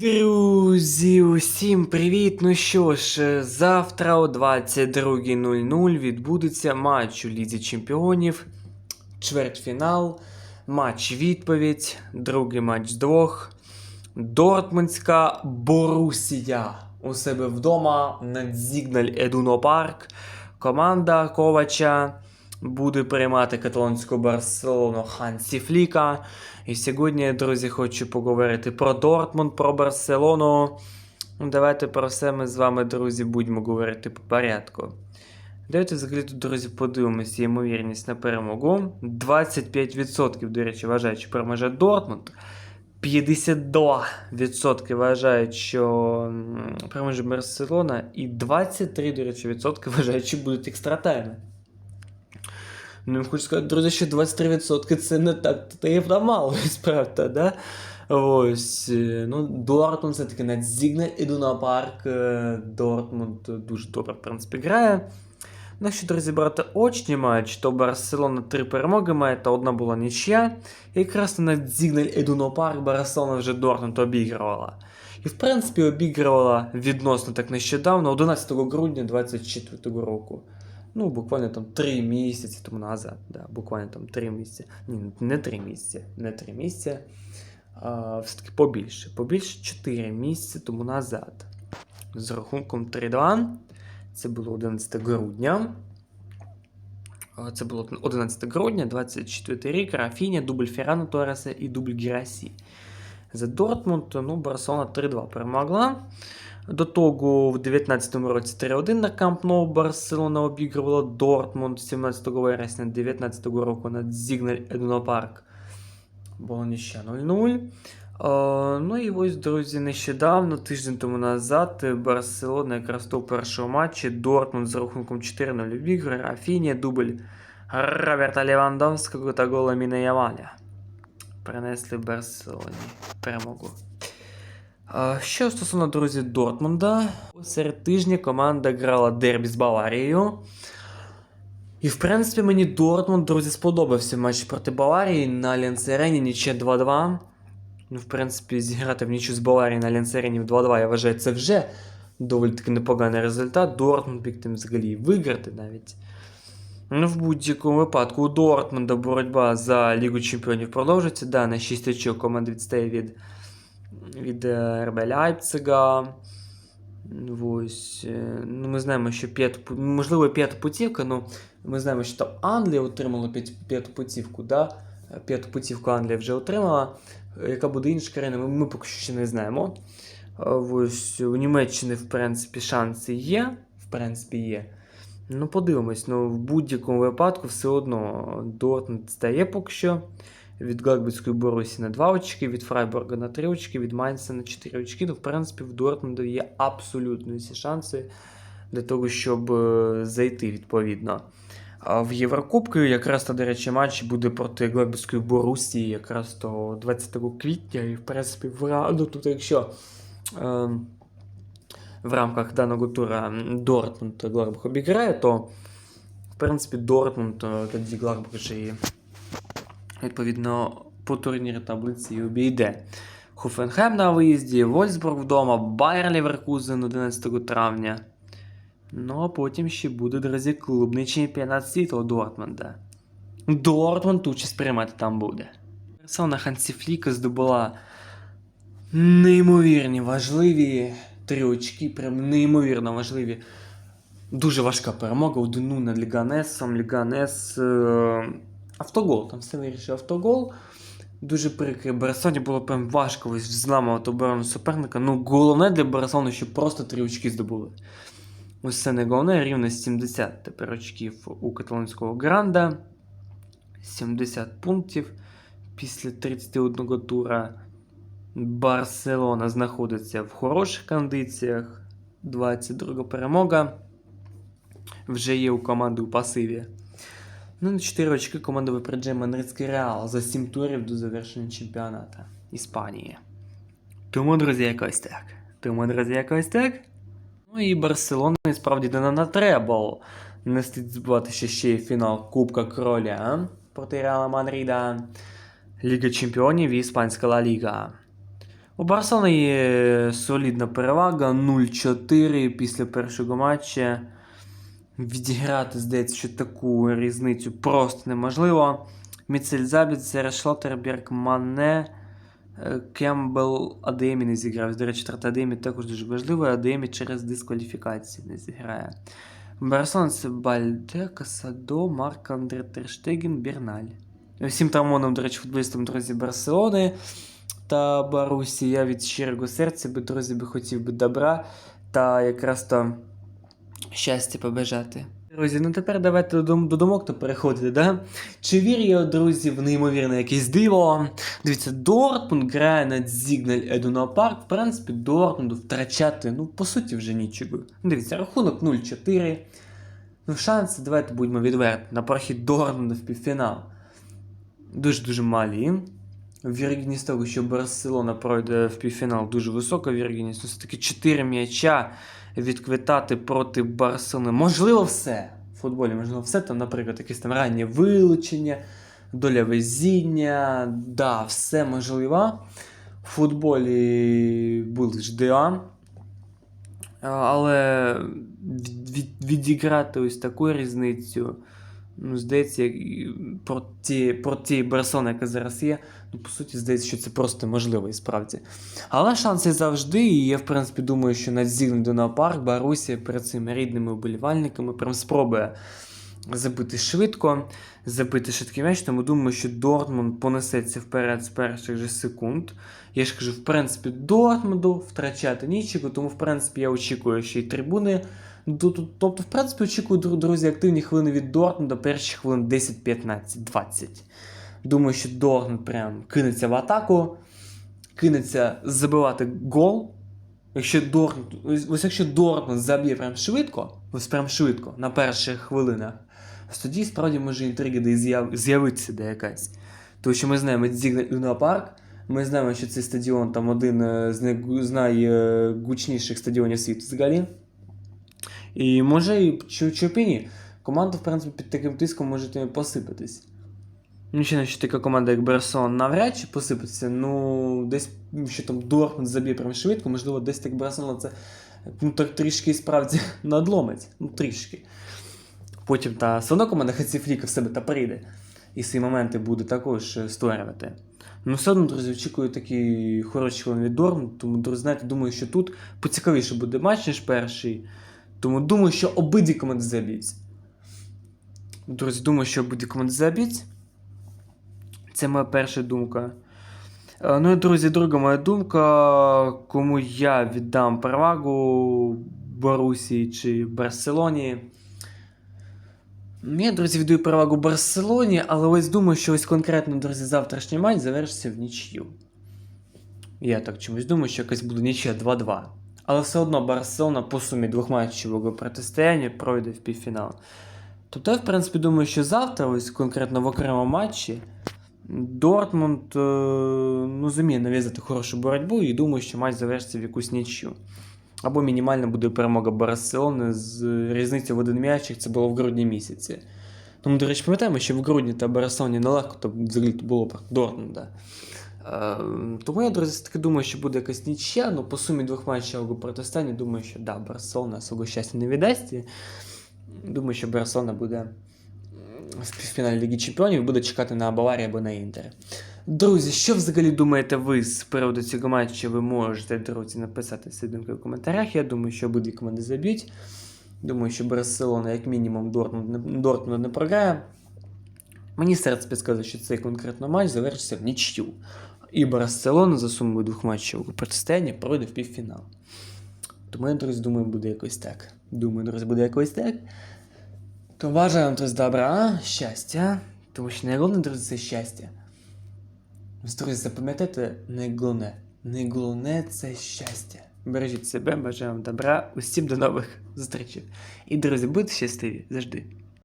Друзі, усім привіт! Ну що ж, завтра о 22.00 відбудеться матч у Лізі Чемпіонів, чвертьфінал, матч відповідь, другий матч двох. Дортмундська Борусія у себе вдома на Зігналь Едуно Парк. Команда Ковача буде приймати каталонську Барселону Хансі Фліка. І сьогодні, друзі, хочу поговорити про Дортмунд, про Барселону. Ну, Давайте про все ми з вами, друзі, будемо говорити по порядку. Давайте взагалі тут, друзі, подивимося ймовірність на перемогу. 25%, до речі, вважають, що переможе Дортмунд. 52% вважають, що переможе Барселона. І 23, до речі, відсотки вважають, що будуть екстратайми. Ну, хочу сказати, друзі, що 23% це не так таємно мало, справді, да? Ось, е, ну, Дортмунд все-таки на Зігналь іду на парк. е, Дортмунд дуже добре, в принципі, грає. Ну, якщо розібрати очні матч, то Барселона три перемоги має, та одна була нічия. І якраз на Зігналь Едуно Парк Барселона вже Дортмунд обігрувала. І в принципі обігрувала відносно так нещодавно, 11 грудня 2024 року. Ну, буквально там 3 місяці тому назад. Да, буквально там 3 місяці. Ні, не 3 місяці, не 3 місяці. А, все-таки побільше. Побільше 4 місяці тому назад. З рахунком 3-2. Це було 11 грудня. Це було 11 грудня, 24 рік. Рафіня, дубль Феррана Тореса і дубль Герасі. За Дортмунд, ну, Барселона 3-2 перемогла. До того в 19-му році 3-1 на Камп Ноу Барселона обігрувала Дортмунд 17 вересня 19-го року на Зігналь Едунопарк. Було ніщо 0-0. Е, ну і ось, друзі, нещодавно, тиждень тому назад, Барселона якраз то у першому матчі Дортмунд з рахунком 4-0 обігрує. Рафіні, дубль Роберта Левандовського та гола Міна. Принесли Барселоні перемогу. Що стосовно друзі Дортмунда, серед тижня команда грала дербі з Баварією. І в принципі мені Дортмунд, друзі, сподобався матч проти Баварії на Альянс Арені ніче 2-2. Ну, в принципі, зіграти в нічу з Баварії на Альянс Арені в 2-2, я вважаю, це вже доволі таки непоганий результат. Дортмунд міг тим взагалі виграти навіть. Ну, в будь-якому випадку у Дортмунда боротьба за Лігу Чемпіонів продовжується. Да, на 6 очок команда відстає від від е, РБ Лайпцига. Ось, е, ну, ми знаємо, що п'яту, можливо, п'ята путівка, ну ми знаємо, що там Англія отримала п'ят- п'яту путівку, да? п'яту путівку Англія вже отримала. Е, Яка буде інша країна, ми, ми поки що ще не знаємо. Ось у Німеччини, в принципі, шанси є. В принципі, є. Ну, подивимось, ну в будь-якому випадку все одно Дортмунд стає поки що від Гладбицької Борусі на 2 очки, від Фрайбурга на 3 очки, від Майнца на 4 очки. Ну, в принципі, в Дортмунда є абсолютно всі шанси для того, щоб е, зайти відповідно. А в Єврокубку якраз то, до речі, матч буде проти Гладбицької Борусі якраз то 20 квітня. І, в принципі, в ра- ну, тут, якщо е, в рамках даного тура Дортмунд Гладбах обіграє, то в принципі Дортмунд е, тоді Гладбах вже і відповідно по турнірі таблиці обійде. Хофенхем на виїзді, Вольсбург вдома, Байер Ліверкузен 11 травня. Ну, а потім ще буде, друзі, клубний чемпіонат світу у Дортмунда. Дортмунд участь приймати там буде. Персона Хансі Фліка здобула неймовірні важливі три очки, прям неймовірно важливі. Дуже важка перемога 1 над Ліганесом. Ліганес. Е- автогол. Там все вирішив автогол. Дуже прикрий. Барселоні було прям важко ось зламувати оборону суперника. Ну, головне для Барселони, щоб просто три очки здобули. Ось це не головне, рівно 70 тепер очків у каталонського гранда. 70 пунктів після 31 тура. Барселона знаходиться в хороших кондиціях. 22 перемога. Вже є у команди у пасиві. Ну, на 4 очки команда випереджає Мадридський Реал за 7 турів до завершення чемпіонату Іспанії. Тому, друзі, якось так. Тому, друзі, якось так. Ну і Барселона справді не на требл. Не слід забувати, що ще є фінал Кубка Кроля проти Реала Мадрида, Ліга Чемпіонів і Іспанська Ла Ліга. У Барселони є солідна перевага 0-4 після першого матча. Відіграти, здається, що таку різницю просто неможливо. Міцель Забіцер, Шлоттерберг, Мане, е, Кембл, Адемі не зіграв. До речі, втрата Адемі також дуже важлива. Адемі через дискваліфікацію не зіграє. Барселона це Бальде, Касадо, Марк Андре Терштеген, Берналь. Всім травмонам, до речі, футболістам друзі Барселони та Барусі. Я від щирого серця би, друзі, би хотів би добра та якраз то щастя побажати. Друзі, ну тепер давайте до, думок то переходити, да? Чи вірю я, друзі, в неймовірне якесь диво? Дивіться, Дортмунд грає на Зігналь Едуна Парк. В принципі, Дортмунду втрачати, ну, по суті, вже нічого. Дивіться, рахунок 0-4. Ну, шанси, давайте будемо відверті, на прохід Дортмунда в півфінал. Дуже-дуже малі. Вірогідність того, що Барселона пройде в півфінал, дуже висока вірогідність. Ну, все-таки 4 м'яча відквитати проти Барселони. Можливо, все. В футболі, можливо, все. Там, наприклад, якесь там раннє вилучення, доля везіння. Да, все можливо. В футболі були ж ДА. Але від, від, відіграти ось таку різницю. Ну, здається, як і проти, проти Барселони, яка зараз є, ну, по суті, здається, що це просто можливо і справді. Але шанси завжди, і я, в принципі, думаю, що на Зігндона парк Барусія перед цими рідними вболівальниками прям спробує забити швидко, забити швидкий м'яч, тому думаю, що Дортмунд понесеться вперед з перших же секунд. Я ж кажу, в принципі, Дортмунду втрачати нічого, тому, в принципі, я очікую, що і трибуни. Ну, Тобто, в принципі, очікую, друзі, активні хвилини від Дортмунда, перші хвилин 10, 15, 20. Думаю, що Дортмунд прям кинеться в атаку, кинеться забивати гол. Якщо Дортмунд, ось, якщо Дортмунд заб'є прям швидко, ось прям швидко, на перших хвилинах, тоді справді може інтрига де з'яв, з'явитися де якась. Тому що ми знаємо Зігна парк, ми знаємо, що цей стадіон там один е, з найгу- з найгучніших стадіонів світу взагалі. І може і чи, чи б і ні. Команда, в принципі, під таким тиском може посипатись. Ну, не що така команда, як Берсон, навряд чи посипеться. Ну, десь що там Дортмунд заб'є прям швидко, можливо, десь так Барселона це ну, трішки справді надломить. Ну, трішки. Потім та все одно команда Хацифліка в себе та прийде. І свої моменти буде також е, створювати. Ну, все одно, друзі, очікую такі хороші від Дортмунда, тому, друзі, знаєте, думаю, що тут поцікавіше буде матч, ніж перший. Тому думаю, що обидві команди заб'ють. Друзі, думаю, що обидві команди заб'ють. Це моя перша думка. Е, Ну і друзі, друга моя думка, кому я віддам перевагу Борусі чи Барселоні. Я, друзі, віддаю перевагу Барселоні, але ось думаю, що ось конкретно, друзі, завтрашній матч завершиться в нічию. Я так чомусь думаю, що якась буде нічия 2-2. Але все одно Барселона по сумі двохматчевого протистояння пройде в півфінал. Тобто я, в принципі, думаю, що завтра, ось конкретно в окремому матчі, Дортмунд е, ну, зуміє нав'язати хорошу боротьбу і думаю, що матч завершиться в якусь нічю. Або мінімальна буде перемога Барселони з різницею в один м'ячик, це було в грудні місяці. Тому, до речі, пам'ятаємо, що в грудні та Барселоні нелегко, то взагалі було проти Дортмунда. Е, Тому я, друзі, таки думаю, що буде якась нічия, ну по сумі двох матчів у протистані, думаю, що да, Барселона свого щастя не віддасть. І Думаю, що Барселона буде в півфіналі Ліги Чемпіонів і буде чекати на Баварію або на Інтер. Друзі, що взагалі думаєте ви з приводу цього матчу? Ви можете, друзі, написати свої думки в коментарях. Я думаю, що обидві команди заб'ють. Думаю, що Барселона, як мінімум, Дортмунд Дортмунд не програє. Мені серце підказує, що цей конкретно матч завершиться в нічю. І Барселона за сумою двох матчів у протистоянні пройде в півфінал. Тому я, друзі, думаю, буде якось так. Думаю, друзі, буде якось так. То бажаю вам друзі, добра, щастя. Тому що найголовніше, друзі, це щастя. Друзі, запам'ятайте найголовне. Найголовне це щастя. Бережіть себе, бажаю вам добра, усім до нових зустрічей. І, друзі, будьте щасливі завжди.